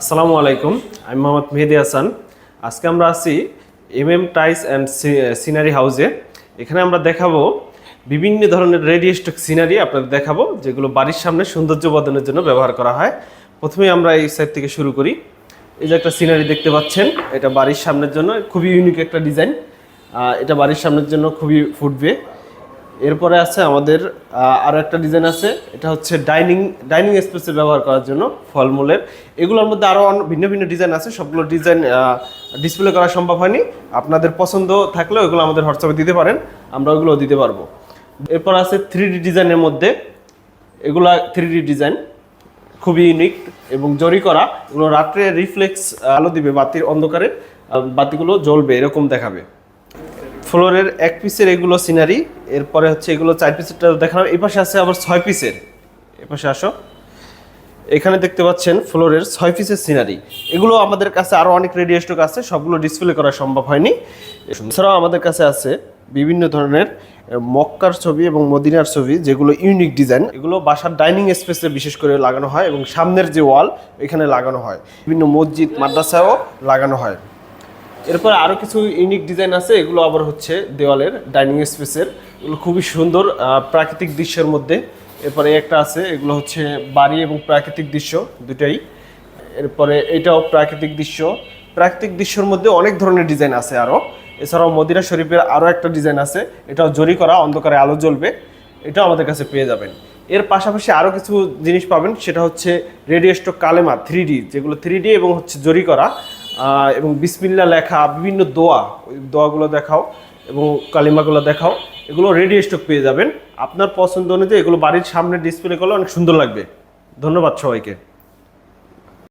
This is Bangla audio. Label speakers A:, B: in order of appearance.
A: আসসালামু আলাইকুম, আমি মোহাম্মদ মেহেদি হাসান। আজকে আমরা আছি M M tiles and sanitary হাউসে এখানে আমরা দেখাবো বিভিন্ন ধরনের রেডি স্টক সিনারি আপনাদের দেখাবো, যেগুলো বাড়ির সামনে সৌন্দর্য বর্ধনের জন্য ব্যবহার করা হয়। প্রথমে আমরা এই সাইড থেকে শুরু করি। এই যে একটা সিনারি দেখতে পাচ্ছেন, এটা বাড়ির সামনের জন্য খুবই ইউনিক একটা ডিজাইন এটা বাড়ির সামনের জন্য খুবই ফুটবে। এরপরে আছে আমাদের আহ, আরও একটা ডিজাইন আছে। এটা হচ্ছে ডাইনিং ডাইনিং স্পেসে ব্যবহার করার জন্য ফলমূলের। এগুলোর মধ্যে আরও অন্য- ভিন্ন ভিন্ন ডিজাইন আছে। সবগুলো ডিজাইন ডিসপ্লে করা সম্ভব হয়নি। আপনাদের পছন্দ থাকলে ওগুলো আমাদের হোয়াটসঅ্যাপে দিতে পারেন। আমরা ওগুলো দিতে পারব। এরপর আছে থ্রি ডিজাইনের মধ্যে। এগুলা থ্রি ডিজাইন খুবই ইউনিক এবং জরি করা। এগুলো রাত্রে রিফ্লেক্স আলো দিবে বাতির অন্ধকারে। বাতিগুলো জ্বলবে এরকম দেখাবে। ফ্লোরের এক পিসের এগুলো সিনারি এরপরে হচ্ছে এগুলো চার পিসেরটা দেখালাম। এই পাশে আছে আবার ছয় পিসের এ পাশে আসো। এখানে দেখতে পাচ্ছেন ফ্লোরের ছয় পিসের সিনারি এগুলো আমাদের কাছে আরও অনেক রেডিও স্টক আছে, সবগুলো ডিসপ্লে করা সম্ভব হয়নি। এছাড়াও আমাদের কাছে আছে বিভিন্ন ধরনের মক্কার ছবি এবং মদিনার ছবি, যেগুলো ইউনিক ডিজাইন এগুলো বাসার ডাইনিং স্পেসে বিশেষ করে লাগানো হয় এবং সামনের যে ওয়াল এখানে লাগানো হয়। বিভিন্ন মসজিদ মাদ্রাসায়ও লাগানো হয়। এরপর আরও কিছু ইউনিক ডিজাইন আছে, এগুলো আবার হচ্ছে দেওয়ালের ডাইনিং স্পেসের এগুলো খুবই সুন্দর প্রাকৃতিক দৃশ্যের মধ্যে। এরপরে একটা আছে, এগুলো হচ্ছে বাড়ি এবং প্রাকৃতিক দৃশ্য দুটাই এরপরে এটাও প্রাকৃতিক দৃশ্য। প্রাকৃতিক দৃশ্যের মধ্যে অনেক ধরনের ডিজাইন আছে আরও এছাড়াও মদিরা শরীফের আরও একটা ডিজাইন আছে। এটাও জরি করা, অন্ধকারে আলো জ্বলবে। এটাও আমাদের কাছে পেয়ে যাবেন। এর পাশাপাশি আরও কিছু জিনিস পাবেন, সেটা হচ্ছে রেডিও স্টক কালেমা থ্রি ডি যেগুলো থ্রি ডি এবং হচ্ছে জরি করা। এবং বিসমিল্লা লেখা, বিভিন্ন দোয়া, ওই দোয়াগুলো দেখাও এবং কালিমাগুলো দেখাও, এগুলো রেডি স্টক পেয়ে যাবেন। আপনার পছন্দ অনুযায়ী এগুলো বাড়ির সামনে ডিসপ্লে করলে অনেক সুন্দর লাগবে। ধন্যবাদ সবাইকে।